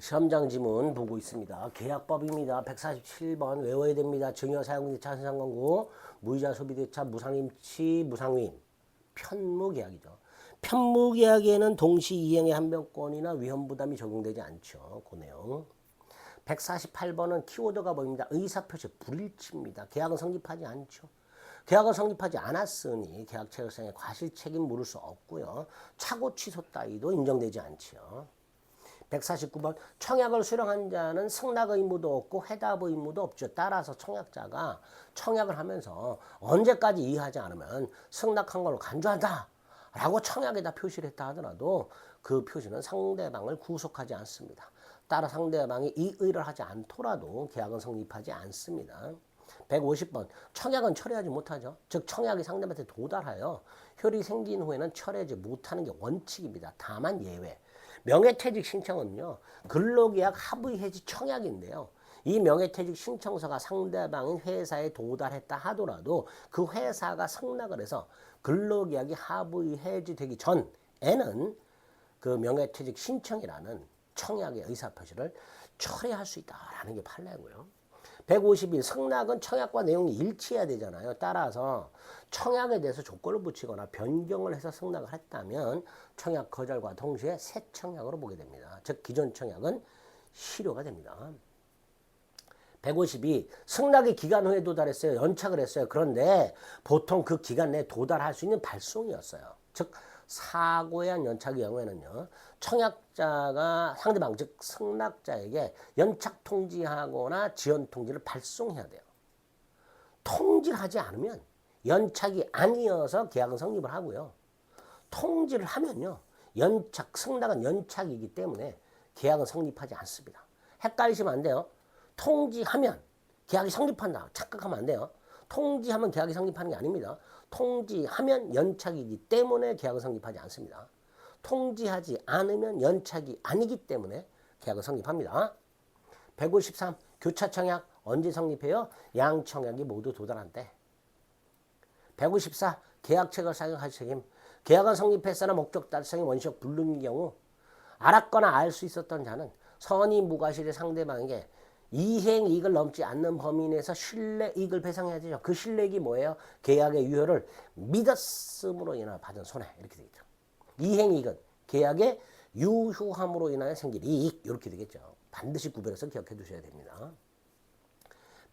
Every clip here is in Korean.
시험장 지문 보고 있습니다. 계약법입니다. 147번 외워야 됩니다. 증여 사용대차 현상광고 무이자 소비대차 무상임치 무상위임 편무계약이죠. 편무계약에는 동시 이행의 한변권이나 위험부담이 적용되지 않죠. 그 내용. 148번은 키워드가 보입니다. 의사표시 불일치입니다. 계약은 성립하지 않죠. 계약은 성립하지 않았으니 계약 체결상의 과실 책임 물을 수 없고요. 차고 취소 따위도 인정되지 않죠. 149번 청약을 수령한 자는 승낙 의무도 없고 해답 의무도 없죠. 따라서 청약자가 청약을 하면서 언제까지 이해하지 않으면 승낙한 걸로 간주한다. 라고 청약에다 표시를 했다 하더라도 그 표시는 상대방을 구속하지 않습니다. 따라 상대방이 이의를 하지 않더라도 계약은 성립하지 않습니다. 150번 청약은 철회하지 못하죠. 즉 청약이 상대방한테 도달하여 혈이 생긴 후에는 철회하지 못하는 게 원칙입니다. 다만 예외. 명예퇴직 신청은요. 근로계약 합의 해지 청약인데요. 이 명예퇴직 신청서가 상대방의 회사에 도달했다 하더라도 그 회사가 승낙을 해서 근로계약이 합의 해지되기 전에는 그 명예퇴직 신청이라는 청약의 의사표시를 철회할 수 있다라는 게 판례고요. 151 승낙은 청약과 내용이 일치해야 되잖아요. 따라서 청약에 대해서 조건을 붙이거나 변경을 해서 승낙을 했다면 청약 거절과 동시에 새 청약으로 보게 됩니다. 즉 기존 청약은 실효가 됩니다. 152 승낙이 기간 후에 도달했어요. 연착을 했어요. 그런데 보통 그 기간 내에 도달할 수 있는 발송이었어요. 즉 사고에 한 연착의 경우에는요. 청약자가 상대방 즉 승낙자에게 연착 통지하거나 지연 통지를 발송해야 돼요. 통지를 하지 않으면 연착이 아니어서 계약은 성립을 하고요. 통지를 하면요. 연착 승낙은 연착이기 때문에 계약은 성립하지 않습니다. 헷갈리시면 안 돼요. 통지하면 계약이 성립한다. 착각하면 안 돼요. 통지하면 계약이 성립하는 게 아닙니다. 통지하면 연착이기 때문에 계약은 성립하지 않습니다. 통지하지 않으면 연착이 아니기 때문에 계약은 성립합니다. 153 교차 청약 언제 성립해요? 양 청약이 모두 도달한 때. 154 계약 체결 사격할 책임 계약은 성립했으나 목적 달성의 원시적 불능의 경우 알았거나 알 수 있었던 자는 선의 무과실의 상대방에게 이행 이익을 넘지 않는 범위 내에서 신뢰 이익을 배상해야 되죠. 그 신뢰익이 뭐예요? 계약의 유효를 믿었음으로 인하 받은 손해 이렇게 되겠죠. 이행 이익은 계약의 유효함으로 인하여 생길 이익 이렇게 되겠죠. 반드시 구별해서 기억해 두셔야 됩니다.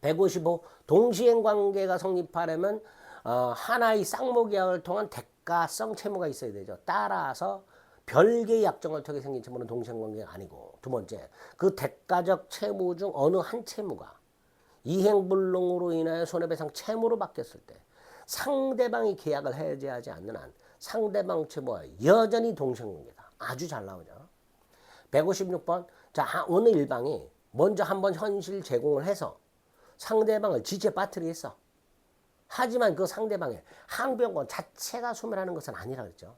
155 동시행 관계가 성립하려면 어, 하나의 쌍모 계약을 통한 대가성 채무가 있어야 되죠. 따라서 별개의 약정을 통해 생긴 채무는 동시행 관계가 아니고 두 번째 그 대가적 채무 중 어느 한 채무가 이행불능으로 인하여 손해배상 채무로 바뀌었을 때 상대방이 계약을 해제하지 않는 한 상대방 채무와 여전히 동시행 관계다. 아주 잘 나오죠. 156번 자 어느 일방이 먼저 한번 현실 제공을 해서 상대방을 지체 빠뜨리했어. 하지만 그 상대방의 항변권 자체가 소멸하는 것은 아니라 그랬죠.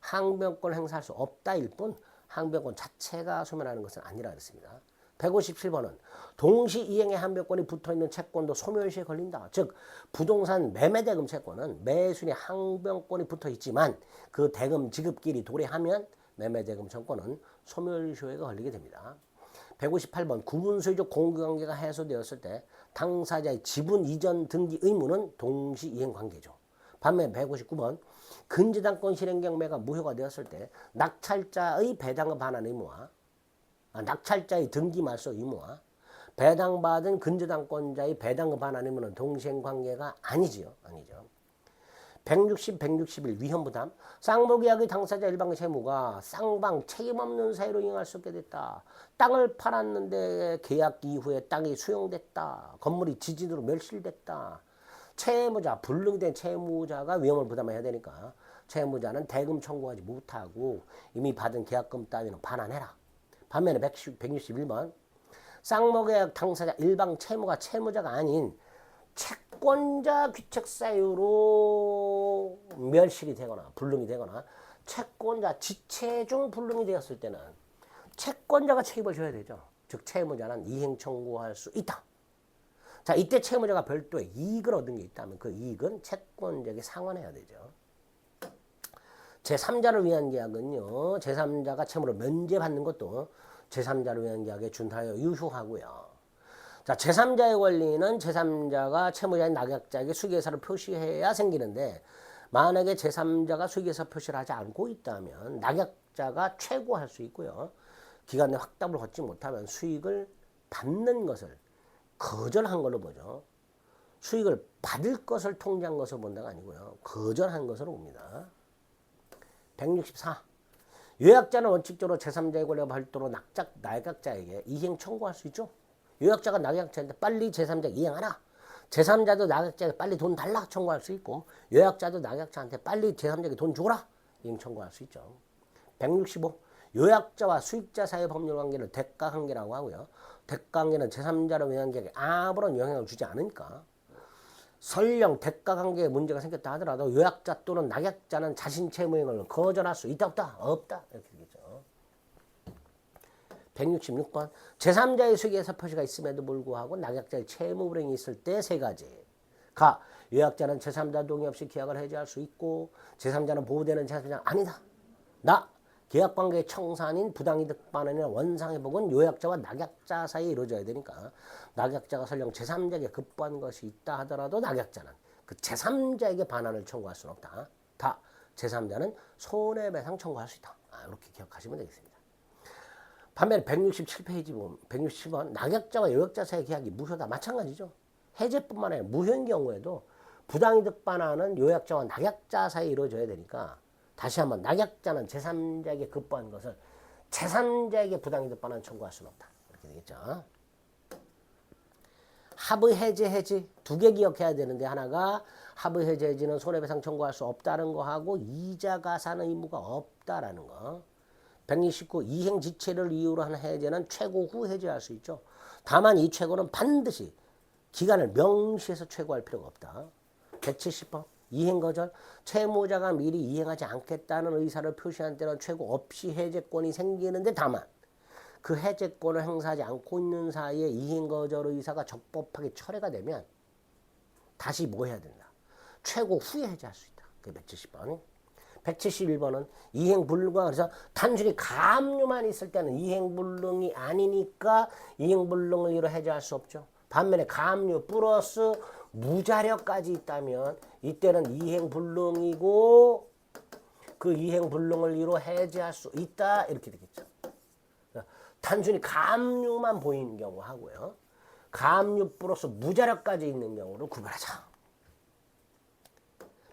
항변권 행사할 수 없다일 뿐 항변권 자체가 소멸하는 것은 아니라 그랬습니다. 157번은 동시 이행의 항변권이 붙어 있는 채권도 소멸시에 걸린다. 즉 부동산 매매 대금 채권은 매순위 항변권이 붙어 있지만 그 대금 지급길이 도래하면 매매 대금 채권은 소멸시효에 걸리게 됩니다. 158번 구분소유적 공급관계가 해소되었을 때 당사자의 지분 이전 등기 의무는 동시 이행 관계죠. 반면 159번 근저당권 실행 경매가 무효가 되었을 때 낙찰자의 배당금 반환 의무와 아, 낙찰자의 등기 말소 의무와 배당받은 근저당권자의 배당금 반환 의무는 동시행 관계가 아니지요. 아니죠. 160, 161 위험부담 쌍목계약의 당사자 일방의 채무가 쌍방 책임없는 사유로 이행할 수 없게 됐다. 땅을 팔았는데 계약 이후에 땅이 수용됐다. 건물이 지진으로 멸실됐다. 채무자, 불능된 채무자가 위험을 부담해야 되니까 채무자는 대금 청구하지 못하고 이미 받은 계약금 따위는 반환해라. 반면에 160, 161번 쌍목계약 당사자 일방 채무가 채무자가 아닌 채권자 귀책 사유로 멸실이 되거나 불능이 되거나 채권자 지체 중 불능이 되었을 때는 채권자가 책임을 져야 되죠. 즉 채무자는 이행 청구할 수 있다. 자, 이때 채무자가 별도의 이익을 얻은 게 있다면 그 이익은 채권자에게 상환해야 되죠. 제3자를 위한 계약은요. 제3자가 채무를 면제받는 것도 제3자를 위한 계약에 준하여 유효하고요. 자, 제3자의 권리는 제3자가 채무자인 낙약자에게 수기예사를 표시해야 생기는데 만약에 제3자가 수기예사 표시를 하지 않고 있다면 낙약자가 최고할 수 있고요. 기간 내 확답을 걷지 못하면 수익을 받는 것을 거절한 걸로 보죠. 수익을 받을 것을 통지한 것을 본다가 아니고요. 거절한 것으로 봅니다. 164. 요약자는 원칙적으로 제3자의 권리와 발도로 낙작, 낙약자에게 이행 청구할 수 있죠. 요약자가 낙약자인데 빨리 제3자 이행하라. 제3자도 낙약자에게 빨리 돈 달라 청구할 수 있고 요약자도 낙약자한테 빨리 제3자에게 돈 주거라 이행 청구할 수 있죠. 165. 요약자와 수익자 사이의 법률 관계를 대가 관계라고 하고요. 대가 관계는 제3자를 위한 계약에 아무런 영향을 주지 않으니까 설령 대가 관계에 문제가 생겼다 하더라도 요약자 또는 낙약자는 자신 채무행을 거절할 수 있다 없다 없다 이렇게 되겠죠. 166번 제3자의 수기에서 표시가 있음에도 불구하고 낙약자의 채무 불행이 있을 때 세 가지 가 요약자는 제3자 동의 없이 계약을 해지할 수 있고 제3자는 보호되는 제3자는 아니다. 나 계약 관계의 청산인 부당이득 반환이나 원상회복은 요약자와 낙약자 사이에 이루어져야 되니까 낙약자가 설령 제3자에게 급부한 것이 있다 하더라도 낙약자는 그 제3자에게 반환을 청구할 수는 없다. 다 제3자는 손해배상 청구할 수 있다. 아, 이렇게 기억하시면 되겠습니다. 반면에 167페이지 보면 167번 낙약자와 요약자 사이의 계약이 무효다. 마찬가지죠. 해제뿐만 아니라 무효인 경우에도 부당이득 반환은 요약자와 낙약자 사이에 이루어져야 되니까 다시 한번 낙약자는 제3자에게 급부한 것을 제3자에게 부당이득 반환 청구할 수는 없다. 이렇게 되겠죠. 합의 해제 해지 두 개 기억해야 되는데 하나가 합의 해제 해지는 손해배상 청구할 수 없다는 거 하고 이자 가산 의무가 없다라는 거. 129 이행 지체를 이유로 한 해제는 최고 후 해제할 수 있죠. 다만 이 최고는 반드시 기간을 명시해서 최고할 필요가 없다. 170번 이행 거절 채무자가 미리 이행하지 않겠다는 의사를 표시한 때는 최고 없이 해제권이 생기는데 다만 그 해제권을 행사하지 않고 있는 사이에 이행 거절 의사가 적법하게 철회가 되면 다시 뭐 해야 된다. 최고 후에 해제할 수 있다. 그 170번. 171번은 이행 불능 그래서 단순히 가압류만 있을 때는 이행 불능이 아니니까 이행 불능을 이로 해제할 수 없죠. 반면에 가압류 플러스 무자력까지 있다면 이때는 이행 불능이고 그 이행 불능을 이로 해제할 수 있다 이렇게 되겠죠. 단순히 가압류만 보이는 경우 하고요. 가압류 플러스 무자력까지 있는 경우를 구별하자.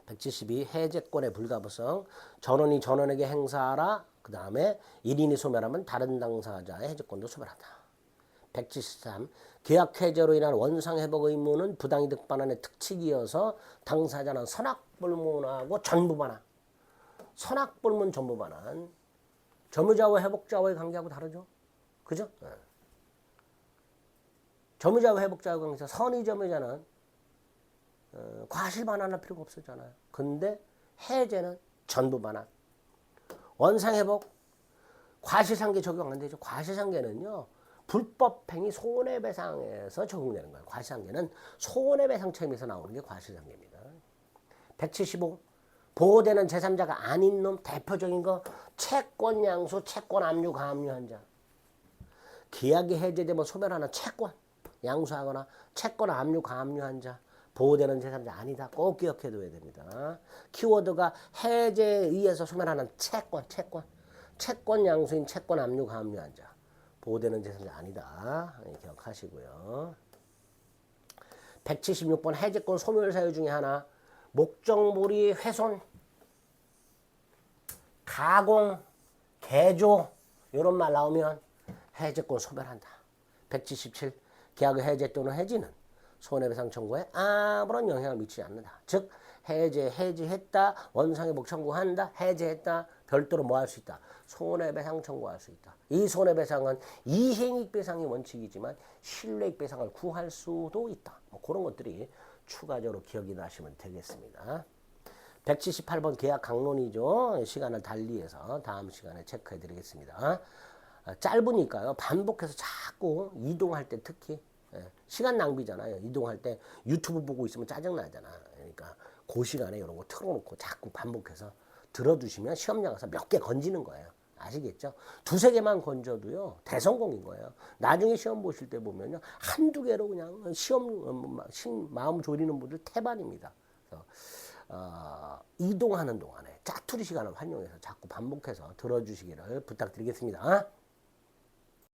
172 해제권의 불가부성 전원이 전원에게 행사하라 그 다음에 1인이 소멸하면 다른 당사자의 해제권도 소멸한다 173 계약 해제로 인한 원상 회복 의무는 부당이득 반환의 특칙이어서 당사자는 선악불문하고 전부 반환 선악불문 전부 반환 점유자와 회복자와의 관계하고 다르죠 그죠? 네. 점유자와 회복자의 관계에서 선의 점유자는 어, 과실 반환할 필요가 없었잖아요. 근데 해제는 전부 반환. 원상 회복 과실상계 적용 안 되죠. 과실상계는요. 불법행위 손해배상에서 적용되는 거예요. 과실상계는 손해배상 책임에서 나오는 게 과실상계입니다. 175 보호되는 제3자가 아닌 놈 대표적인 거 채권 양수, 채권 압류, 가압류한 자. 계약이 해제되면 소멸하는 채권 양수하거나 채권 압류, 가압류한 자. 보호되는 제3자 아니다. 꼭 기억해둬야 됩니다. 키워드가 해제에 의해서 소멸하는 채권, 채권. 채권 양수인 채권 압류, 가압류한 자. 보호되는 제3자 아니다. 기억하시고요. 176번 해제권 소멸 사유 중에 하나. 목적물이 훼손, 가공, 개조 이런 말 나오면 해제권 소멸한다. 177 계약의 해제 또는 해지는 손해배상 청구에 아무런 영향을 미치지 않는다. 즉 해제, 해지했다, 원상회복 청구한다, 해제했다, 별도로 뭐 할 수 있다. 손해배상 청구할 수 있다. 이 손해배상은 이행익 배상이 원칙이지만 실뢰익 배상을 구할 수도 있다. 뭐 그런 것들이 추가적으로 기억이 나시면 되겠습니다. 178번 계약 강론이죠. 시간을 달리해서 다음 시간에 체크해 드리겠습니다. 아, 짧으니까요. 반복해서 자꾸 이동할 때 특히 예, 시간 낭비잖아요. 이동할 때 유튜브 보고 있으면 짜증나잖아. 그러니까 그 시간에 이런 거 틀어놓고 자꾸 반복해서 들어두시면 시험 나가서 몇 개 건지는 거예요. 아시겠죠? 두세 개만 건져도요 대성공인 거예요. 나중에 시험 보실 때 보면요 한두 개로 그냥 시험 신- 마음 졸이는 분들 태반입니다. 그래서 어, 이동하는 동안에 짜투리 시간을 활용해서 자꾸 반복해서 들어주시기를 부탁드리겠습니다.